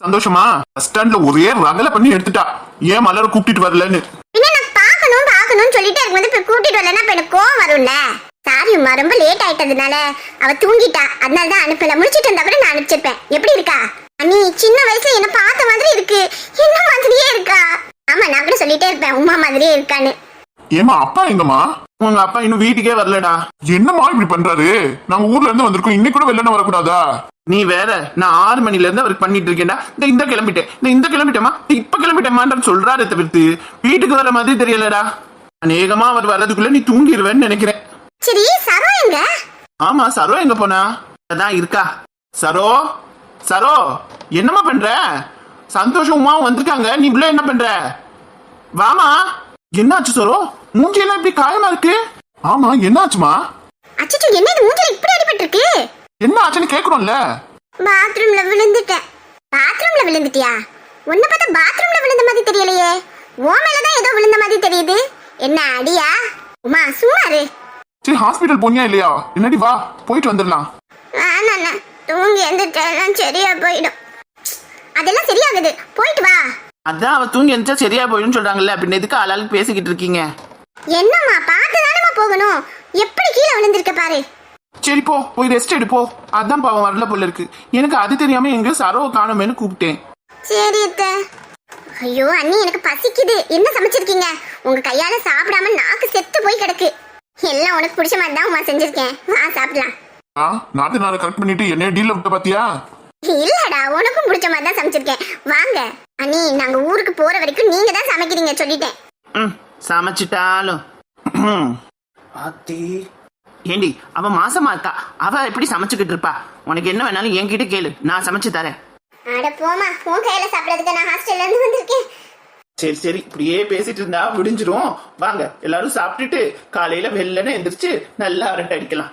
சந்தோஷமா? பஸ் ஸ்டாண்ட்ல ஒரே ரகல பண்ணி எடுத்துட்டா. ஏன் மலர கூப்பிட்டு வரலன்னு? பின்ன நான் பார்க்கணும் பார்க்கணும்னு சொல்லிட்டே இருக்கும்போது இப்ப கூட்டிட்டு வரலன்னா இப்ப எனக்கு கோவம் வரும்ல? சாரி உமா ரொம்ப லேட் ஆயிட்டதுனால அவ தூங்கிட்டா. அதனால தான் அனுப்பல. முடிச்சிட்டு இருந்தா கூட நான் அனுப்பிச்சிருப்பேன். எப்படி இருக்கா? அண்ணி சின்ன வயசுல என்ன பார்த்த மாதிரி இருக்கு. என்ன மாதிரியே இருக்கா? ஆமா நான் கூட சொல்லிட்டே இருப்பேன். உமா மாதிரியே இருக்கான்னு. ஏமா அப்பா எங்கம்மா? உங்க அப்பா இன்னும் வீட்டுக்கே வரலடா. என்னம்மா இப்படி பண்றாரு? நாங்க ஊர்ல இருந்து வந்திருக்கோம். இன்னைக்கு கூட வெளில வரக்கூடாதா? நீ வேற நான் ஆறு மணில இருந்து அவருக்கு பண்ணிட்டு இருக்கேன்டா இந்த இந்த கிளம்பிட்டேன். இந்த இந்த கிளம்பிட்டேமா இப்ப கிளம்பிட்டேமான்னு சொல்றாரு தவிர்த்து வீட்டுக்கு வர மாதிரி தெரியலடா. அநேகமா அவர் வர்றதுக்குள்ள நீ தூங்கிடுவேன்னு நினைக்கிறேன். சரி சரோ எங்க? ஆமா சரோ எங்க போனா? அதான் இருக்கா. சரோ சரோ என்னம்மா பண்ற? சந்தோஷம் உமாவும் வந்திருக்காங்க. நீ உள்ள என்ன பண்ற? வாமா. என்னாச்சு சரோ? மூஞ்சி எல்லாம் இப்படி காயமா இருக்கு? ஆமா என்னாச்சுமா? அச்சச்சோ என்ன இது? மூஞ்சில இப்படி அடிபட்டு இருக்கு என்ன ஆச்சுன்னு கேக்குறோம்ல பாத்ரூம்ல விழுந்துட்டேன். பாத்ரூம்ல விழுந்துட்டியா? உன்னை பார்த்தா பாத்ரூம்ல விழுந்த மாதிரி தெரியலையே. ஓ மேலதான் ஏதோ விழுந்த மாதிரி தெரியுது. என்ன அடியா? உமா சும்மா இரு. சரி ஹாஸ்பிட்டல் போனியா இல்லையா? என்னடி வா போயிட்டு வந்துடலாம். வேணாண்ணா தூங்கி எந்திரிச்செல்லாம் சரியா போயிடும். அதெல்லாம் சரியாகுது. போயிட்டு வா. அதான் அவ தூங்கி எந்திரிச்சா சரியா போயிடும் சொல்றாங்கல்ல. அப்படின்னு எதுக்கு ஆளாளுக்கு பேசிக்கிட்டு இருக்கீங்க? என்னம்மா பார்த்து தானம்மா போகணும். எப்படி கீழே விழுந்திருக்க பாரு. சரி போ போய் ரெஸ்ட் எடு போ. அதான் பாவம் வரல போல இருக்கு. எனக்கு அது தெரியாம எங்க சரவ காணுமேனு கூப்பிட்டேன். சரி அத்தை. ஐயோ அண்ணி எனக்கு பசிக்குது. என்ன சமைச்சிருக்கீங்க? உங்க கையால சாப்பிடாம நாக்கு செத்து போய் கிடக்கு. எல்லாம் உனக்கு பிடிச்ச மாதிரி தான் உமா செஞ்சிருக்கேன். வா சாப்பிடலாம். ஆ நாட்டு நாளை கரெக்ட் பண்ணிட்டு என்ன டீல்ல விட்ட பாத்தியா? இல்லடா உனக்கும் பிடிச்ச மாதிரி தான் சமைச்சிருக்கேன். வாங்க. அண்ணி நாங்க ஊருக்கு போற வரைக்கும் நீங்க தான் சமைக்கிறீங்க சொல்லிட்டேன். ம் சமைச்சிட்டாலும். ம். ஏண்டி அவ மாசமா இருக்கா? அவ எப்படி சமைச்சுக்கிட்டு இருப்பா? உனக்கு என்ன வேணாலும் என்கிட்ட கேளு. நான் சமைச்சு தரேன். அட போமா உன் கையில சாப்பிடறதுக்கு நான் ஹாஸ்டல்ல இருந்து வந்திருக்கேன். சரி சரி. இப்படியே பேசிட்டு இருந்தா விடிஞ்சிரும் வாங்க எல்லாரும் சாப்பிட்டுட்டு காலையில வெள்ளன எந்திரிச்சு நல்லா அரட்டை அடிக்கலாம்.